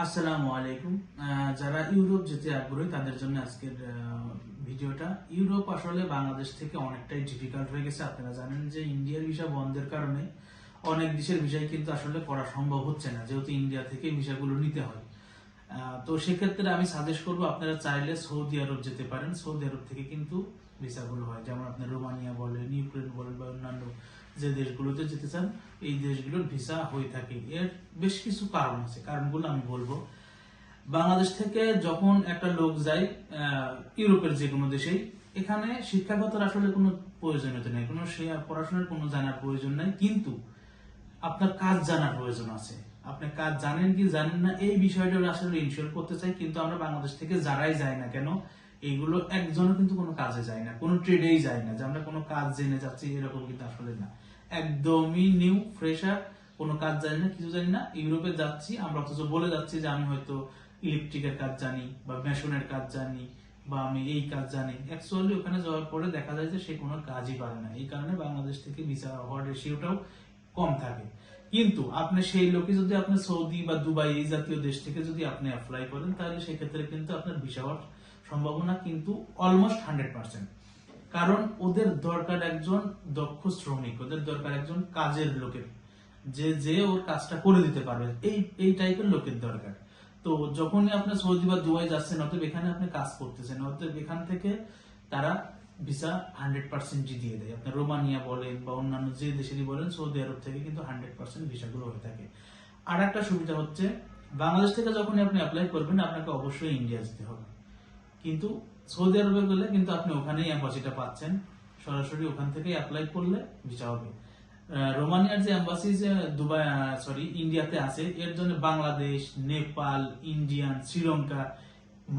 আসসালামু আলাইকুম। যারা ইউরোপ যেতে আগ্রহী, তাদের জন্য আজকের ভিডিওটা। ইউরোপ আসলে বাংলাদেশ থেকে অনেকটাই ডিফিকাল্ট হয়ে গেছে। আপনারা জানেন যে ইন্ডিয়ার ভিসা বন্ধের কারণে অনেক দেশের ভিসাই কিন্তু আসলে করা সম্ভব হচ্ছে না, যেহেতু ইন্ডিয়া থেকে ভিসাগুলো নিতে হয়। তো সেক্ষেত্রে আমি সাজেস্ট করব, আপনারা চাইলে সৌদি আরব যেতে পারেন। সৌদি আরব থেকে কিন্তু ভিসাগুলো হয়। যেমন আপনার রোমানিয়া বলেন, ইউক্রেন বলেন বা অন্যান্য যে দেশগুলোতে যেতে চান এই দেশগুলোর ভিসা হয়ে থাকে। এর বেশ কিছু কারণ আছে। কারণগুলো আমি বলব। বাংলাদেশ থেকে যখন একটা লোক যায় ইউরোপের যে কোনো দেশেই, এখানে শিক্ষাগত আসলে কোনো প্রয়োজনীয়তা নেই। কোনো সে পড়াশোনার কোনো জানার প্রয়োজন নাই। কিন্তু আপনার কাজ জানার প্রয়োজন আছে। আপনি কাজ জানেন কি জানেন না, এই বিষয়টা আসলে ইনশিওর করতে চাই। কিন্তু আমরা বাংলাদেশ থেকে যারাই যাই না কেন এইগুলো একজনও কিন্তু কোনো কাজে যায় না, কোনো ট্রেডেই যায় না, যে আমরা কোনো কাজ জেনে যাচ্ছি, এরকম কিন্তু আসলে না। একদমই নিউ ফ্রেশার কোনো কাজ জানি না, কিছু জানি না, ইউরোপে যাচ্ছি, আমরা অথচ বলে যাচ্ছি যে আমি হয়তো ইলেকট্রিকের কাজ জানি, বা মেশনের কাজ জানি, বা আমি এই কাজ জানি। অ্যাকচুয়ালি ওখানে যাওয়ার পরে দেখা যায় যে সে কোনো কাজই পারে না। এই কারণে বাংলাদেশ থেকে ভিসা হওয়ার রেশিওটাও কম থাকে। কিন্তু আপনি সেই লোকে যদি আপনি সৌদি বা দুবাই এই জাতীয় দেশ থেকে যদি আপনি অ্যাপ্লাই করেন, তাহলে সেক্ষেত্রে কিন্তু আপনার ভিসা হওয়ার সম্ভাবনা কিন্তু অলমোস্ট হান্ড্রেড পার্সেন্ট কারণ ওদের দরকার একজন দক্ষ শ্রমিক, ওদের দরকার একজন কাজের লোকের, যে যে ওর কাজটা করে দিতে পারবে। এই এই টাইপের লোকের দরকার। তো যখনই আপনি সৌদি বা দুবাই যাচ্ছেন, অতএব এখানে আপনি কাজ করতেছেন, অতএব এখান থেকে তারা ভিসা হান্ড্রেড পার্সেন্ট দিয়ে দেয়। আপনার রোমানিয়া বলেন বা অন্যান্য যে দেশেরই বলেন, সৌদি আরব থেকে কিন্তু হান্ড্রেড পার্সেন্ট ভিসাগুলো হয়ে থাকে। আর একটা সুবিধা হচ্ছে, বাংলাদেশ থেকে যখনই আপনি অ্যাপ্লাই করবেন, আপনাকে অবশ্যই ইন্ডিয়া যেতে হবে। কিন্তু সৌদি আরবে গেলে কিন্তু আপনি ওখানেই অ্যাম্বাসিটা পাচ্ছেন। সরাসরি ওখান থেকে অ্যাপ্লাই করলে ভিসা হবে। রোমানিয়ার যে অ্যাম্বাসি যে দুবাই সরি ইন্ডিয়াতে আছে, এর জন্য বাংলাদেশ, নেপাল ইন্ডিয়ান শ্রীলঙ্কা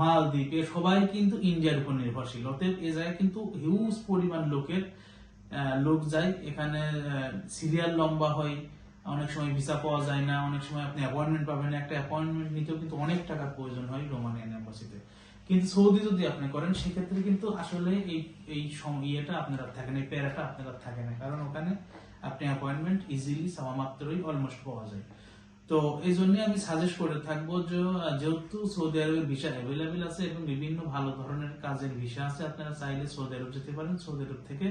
মালদ্বীপ, সবাই কিন্তু ইন্ডিয়ার উপর নির্ভরশীল। অতএব এ জায়গায় কিন্তু হিউজ পরিমাণ লোকের লোক যায়। এখানে সিরিয়াল লম্বা হয়, অনেক সময় ভিসা পাওয়া যায় না, অনেক সময় আপনি অ্যাপয়েন্টমেন্ট পাবেন না। একটা অ্যাপয়েন্টমেন্ট নিতেও কিন্তু অনেক টাকার প্রয়োজন হয় রোমানিয়ান অ্যাম্বাসিতে কিন্তু সৌদি যদি আপনি করেন, সেক্ষেত্রে কিন্তু আসলে এই এই ইয়েটা আপনার থাকে না, এই প্যারাটা আপনার থাকে না। কারণ ওখানে আপনি অ্যাপয়েন্টমেন্ট ইজিলি সামা মাত্রই অলমোস্ট পাওয়া যায়। তো এই জন্য আমি সাজেস্ট করে থাকব যেহেতু সৌদি আরবের ভিসা অ্যাভেলেবেল আছে এবং বিভিন্ন ভালো ধরনের কাজের ভিসা আছে, আপনারা চাইলে সৌদি আরব যেতে পারেন। সৌদি আরব থেকে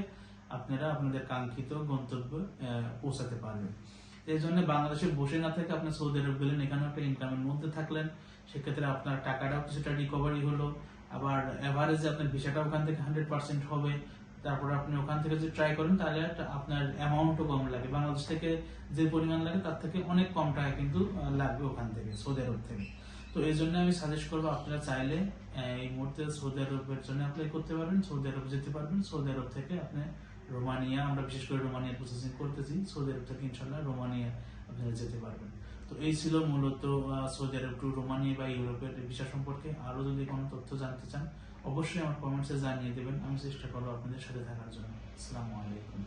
আপনারা আপনাদের কাঙ্ক্ষিত গন্তব্যে পৌঁছাতে পারবেন। এই জন্য বাংলাদেশে বসে না থেকে আপনি সৌদি আরব গেলেন, এখানে একটা ইনকামের মধ্যে থাকলেন, সেক্ষেত্রে আপনার টাকাটাও কিছুটা রিকভারি হলো। আবার এভারেজে আপনার ভিসাটা ওখান থেকে হান্ড্রেড পার্সেন্ট হবে। তারপর আপনি ওখান থেকে যদি ট্রাই করেন, তাহলে আপনার অ্যামাউন্টও কম লাগে। বাংলাদেশ থেকে যে পরিমাণ লাগে, তার থেকে অনেক কম টাকা কিন্তু লাগবে ওখান থেকে, সৌদি আরব থেকে। তো এই জন্য আমি সাজেস্ট করব, আপনারা চাইলে এই মুহূর্তে সৌদি আরবের জন্য অ্যাপ্লাই করতে পারবেন, সৌদি আরব যেতে পারবেন। সৌদি আরব থেকে আপনি রোমানিয়া, আমরা বিশেষ করে রোমানিয়া প্রসেসিং করতেছি, সৌদি আরব থেকে ইনশাল্লাহ রোমানিয়া আপনারা যেতে পারবেন। তো এই ছিল মূলত সৌদি আরব টু রোমানিয়া বা ইউরোপের ভিসা সম্পর্কে। আরও যদি কোনো তথ্য জানতে চান অবশ্যই আমার কমেন্টসে জানিয়ে দেবেন। আমি চেষ্টা করব আপনাদের সাথে থাকার জন্য। আসসালামু আলাইকুম।